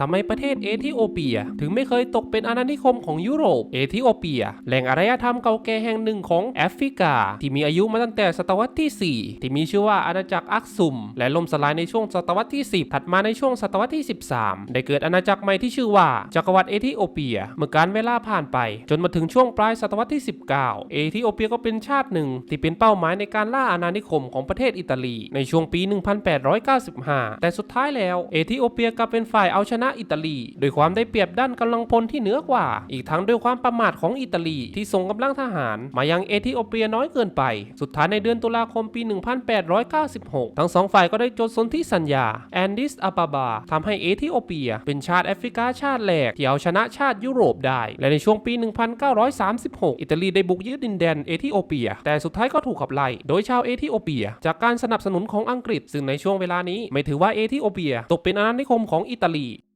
ทำไมประเทศเอธิโอเปีย ถึงไม่เคยตกเป็นอาณานิคมของยุโรป เอธิโอเปีย แหล่งอารยธรรมเก่าแก่แห่งหนึ่งของแอฟริกา ที่มีอายุมาตั้งแต่ศตวรรษที่ 4 ที่มีชื่อว่าอาณาจักรอักซุม และล่มสลายในช่วงศตวรรษที่ 10 ถัดมาในช่วงศตวรรษที่ 13 ได้เกิดอาณาจักรใหม่ที่ชื่อว่าจักรวรรดิเอธิโอเปีย เมื่อการเวลาผ่านไป จนมาถึงช่วงปลายศตวรรษที่ 19 เอธิโอเปียก็เป็นชาติหนึ่ง ที่เป็นเป้าหมายในการล่าอาณานิคมของประเทศอิตาลีในช่วงปี 1895 แต่สุดท้ายแล้วเอธิโอเปียกลับเป็นฝ่ายเอาชนะอิตาลีโดยความได้เปรียบด้านกำลังพลที่เหนือกว่า อีกทั้งด้วยความประมาทของอิตาลีที่ส่งกำลังทหาร มายังเอธิโอเปียน้อยเกินไป สุดท้ายในเดือนตุลาคมปี 1896 ทั้งสองฝ่ายก็ได้จดสนธิสัญญาแอนดิสอาบาบาทำให้เอธิโอเปีย เป็นชาติแอฟริกาชาติแรกที่เอาชนะชาติยุโรปได้ และในช่วงปี 1936 อิตาลีได้บุกยึดดินแดนเอธิโอเปีย แต่สุดท้ายก็ถูกขับไล่โดยชาวเอธิโอเปีย จากการสนับสนุนของอังกฤษ ซึ่งในช่วงเวลานี้ไม่ถือว่าเอธิโอเปีย ตกเป็นอาณานิคมของอิตาลี